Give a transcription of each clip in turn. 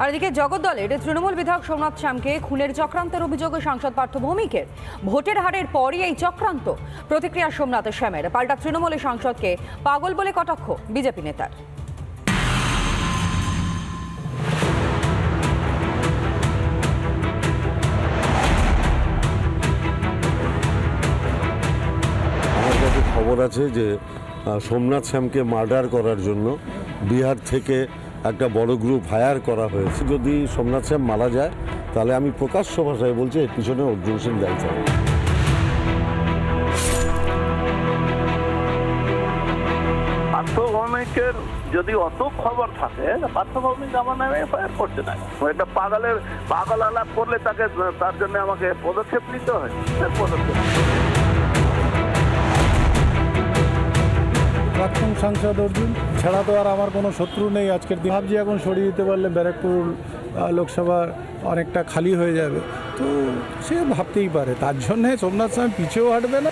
আর এদিকে জগদ্দলের তৃণমূল বিধায়ক সোমনাথ শ্যামকে খুনের চক্রান্তের অভিযোগে সাংসদ পার্থ ভৌমিকের ভোটের হারের পরই এই চক্রান্ত। প্রতিক্রিয়া সোমনাথ শ্যামের। পাল্টা তৃণমূলের সাংসদকে পাগল বলে কটাক্ষ বিজেপি নেতার। খবর আছে যে সোমনাথ শ্যামকে মার্ডার করার জন্য বিহার থেকে একটা বড় গ্রুপ হায়ার করা হয়েছে। যদি সোমনাথ শ্যাম মারা যায়, তাহলে আমি প্রকাশ্য ভাষায় বলছি, এর পিছনে অর্জুন সিং দায়ী থাকবে। পার্থভৌমিকের যদি অত খবর থাকে, পার্থভৌমিক আমার নামে এফআইআর করছে না। একটা পাগলের পাগল আলাপ করলে তাকে, তার জন্য আমাকে পদক্ষেপ নিতে হয়। পদক্ষেপ। প্রাক্তন সাংসদ অর্জুন, ছাড়া তো আর আমার কোনো শত্রু নেই আজকের দিন। ভাবছি এখন সরিয়ে দিতে পারলে ব্যারাকপুর লোকসভা অনেকটা খালি হয়ে যাবে। তো সে ভাবতেই পারে, তার জন্যে সোমনাথ স্বামী পিছিয়েও হাঁটবে না।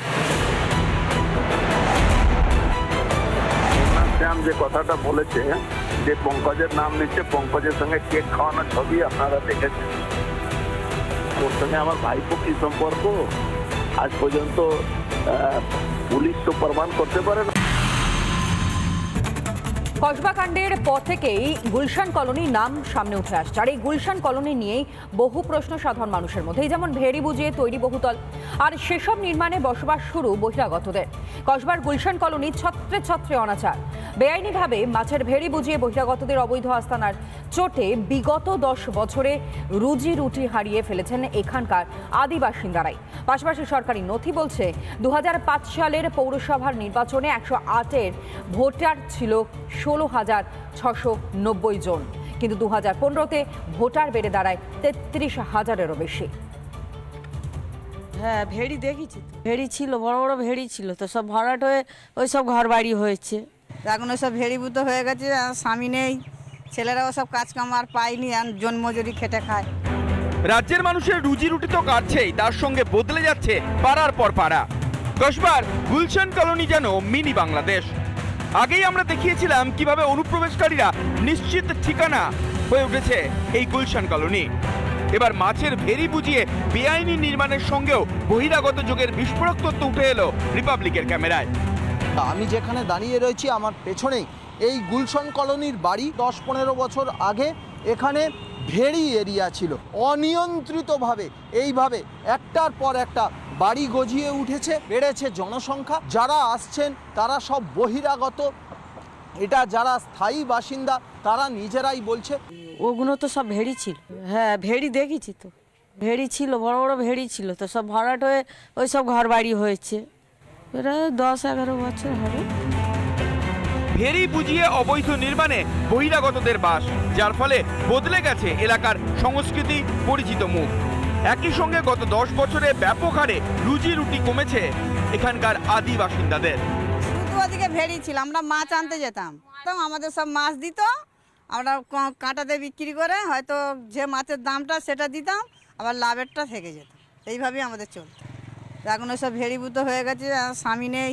যে কথাটা বলেছে, যে পঙ্কজের নাম নিচ্ছে, পঙ্কজের সঙ্গে কেক খাওয়ানোর ছবি আপনারা দেখেছেন। ওর সঙ্গে আমার ভাইপো কি সম্পর্ক? আজ পর্যন্ত পুলিশ তো প্রমাণ করতে পারে না। কসবা কাণ্ডের পর থেকেই গুলশান কলোনির নাম সামনে উঠে আসছে। আর এই গুলশান কলোনি নিয়েই বহু প্রশ্ন সাধারণ মানুষের মধ্যে। যেমন ভেড়ি বুঝিয়ে তৈরি বহুতল। আর সেসব নির্মাণে বসবাস শুরু বহিরাগতদের। কসবার গুলশান কলোনি ছত্রে ছত্রে অনাচার। বেআইনিভাবে মাছের ভেড়ি বুঝিয়ে বহিরাগতদের অবৈধ আস্তানার চোটে বিগত দশ বছরে রুজি রুটি হারিয়ে ফেলেছেন এখানকার আদি বাসিন্দারাই। পাশাপাশি সরকারি নথি বলছে দু হাজার পাঁচ সালের পৌরসভার নির্বাচনে একশো আটের ভোটার ছিল ষোলো হাজার ছশো নব্বই জন। কিন্তু দু হাজার পনেরোতে ভোটার বেড়ে দাঁড়ায় তেত্রিশ হাজারেরও বেশি। হ্যাঁ ভেড়ি দেখেছি ভেড়ি ছিল, বড় বড় ভেড়ি ছিল তো, সব ভরাট হয়ে ওই সব ঘর বাড়ি হয়েছে। এখন ওসব ভেড়িভূত হয়ে গেছে, আর স্বামী নেই। ছেলেরাও সব কাজ কাম আর পায়নি, আর জন্মজুরি খেটে খায়। রাজ্যের মানুষের রুজি রুটি তো কাটছেই, তার সঙ্গে বদলে যাচ্ছে পাড়ার পর পাড়া। কসবার গুলশান কলোনি যেন মিনি বাংলাদেশ। আগেই আমরা দেখিয়েছিলাম কীভাবে অনুপ্রবেশকারীরা নিশ্চিত ঠিকানা হয়ে উঠেছে এই গুলশান কলোনি। এবার মাছের ভেরি বুঝিয়ে বেআইনি নির্মাণের সঙ্গেও বহিরাগত যুগের বিস্ফোরক তথ্য উঠে এলো রিপাবলিকের ক্যামেরায়। আমি যেখানে দাঁড়িয়ে রয়েছি আমার পেছনেই এই গুলশন কলোনির বাড়ি দশ পনেরো বছর আগে এখানে ভেড়ি এরিয়া ছিল। অনিয়ন্ত্রিতভাবে এইভাবে একটার পর একটা বাড়ি গজিয়ে উঠেছে বেড়েছে জনসংখ্যা। যারা আসছেন তারা সব বহিরাগত। এটা যারা স্থায়ী বাসিন্দা তারা নিজেরাই বলছে। ওগুলো তো সব ভেড়ি ছিল। হ্যাঁ ভেড়ি দেখেছি তো। ভেড়ি ছিল বড় বড় ভেড়ি ছিল তো সব ভরাট হয়ে ওই সব ঘর বাড়ি হয়েছে। এটা দশ এগারো বছর হবে। ভেরি বুঝিয়ে অবৈধ নির্মাণে বহিরাগতদের বাস যার ফলে বদলে গেছে এলাকার সংস্কৃতি পরিচিত মুখ। একই সঙ্গে গত দশ বছরে ব্যাপক হারে রুজি রুটি কমেছে এখানকার আদি বাসিন্দাদের। শুধু ওদিকে ভেড়ি ছিল আমরা মাছ আনতে যেতাম। তো আমাদের সব মাছ দিত আমরা ক- কাঁটাতে বিক্রি করে হয়তো যে মাছের দামটা সেটা দিতাম আবার লাভেরটা থেকে যেত। এইভাবেই আমাদের চলতো। এখন ওসব ভেড়িভূত হয়ে গেছে আর স্বামী নেই।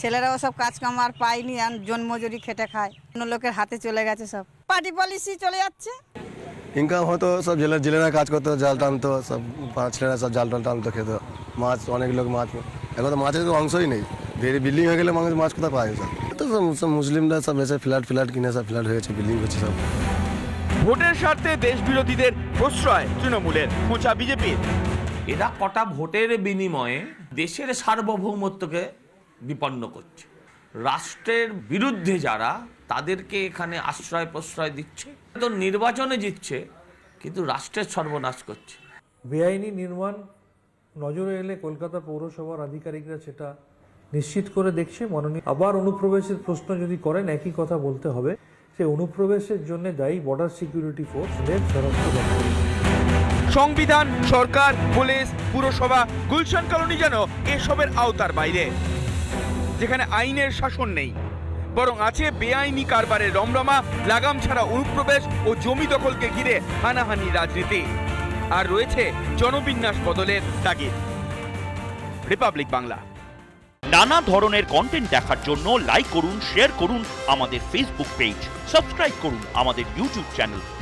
ছেলেরাও সব কাজ কাম আর পায়নি আর জন্মজুরি খেটে খায় অন্য লোকের হাতে চলে গেছে সব। পার্টি পলিসি চলে যাচ্ছে। ইনকাম হতো সব জেলে জেলেরা কাজ করতো জাল টানতো সব ছেলেরা সব জাল টাল টানতো খেতো। মাছ অনেক লোক মাছ এখন তো মাছের তো অংশই নেই। ধীরে বিল্ডিং হয়ে গেলে মানুষ মাছ কোথায় পায় সব? তো সব সব মুসলিমরা সব এসে ফ্ল্যাট ফ্ল্যাট কিনে সব ফ্ল্যাট হয়েছে বিল্ডিং হচ্ছে সব। ভোটের স্বার্থে দেশ বিরোধীদের প্রশ্রয় তৃণমূলের খোঁচা বিজেপির। এরা কটা ভোটের বিনিময়ে দেশের সার্বভৌমত্বকে বিপন্ন করছে। রাষ্ট্রের বিরুদ্ধে যারা তাদেরকে এখানে আশ্রয় প্রশ্রয় দিচ্ছে, তো নির্বাচনে জিতছে, কিন্তু রাষ্ট্রের সর্বনাশ করছে। বেআইনি নির্মাণ নজরে এলে কলকাতা পৌরসভার আধিকারিকরা সেটা নিশ্চিত করে দেখছে, মাননীয়। আবার অনুপ্রবেশের প্রশ্ন যদি করেন, একই কথা বলতে হবে। সেই অনুপ্রবেশের জন্য দায়ী বর্ডার সিকিউরিটি ফোর্স দপ্তর সংবিধান, সরকার, পুলিশ, পুরসভা, গুলশান কলোনি যেন এসবের আওতার বাইরে। যেখানে আইনের শাসন নেই। বরং আছে বেআইনি কারবারের রমরমা, লাগাম ছাড়া অনুপ্রবেশ ও জমি দখলকে ঘিরে হানাহানি রাজনীতি। আর রয়েছে জনবিন্যাস বদলের তাগিদ। রিপাবলিক বাংলা। নানা ধরনের কন্টেন্ট দেখার জন্য লাইক করুন শেয়ার করুন আমাদের ফেসবুক পেজ সাবস্ক্রাইব করুন আমাদের ইউটিউব চ্যানেল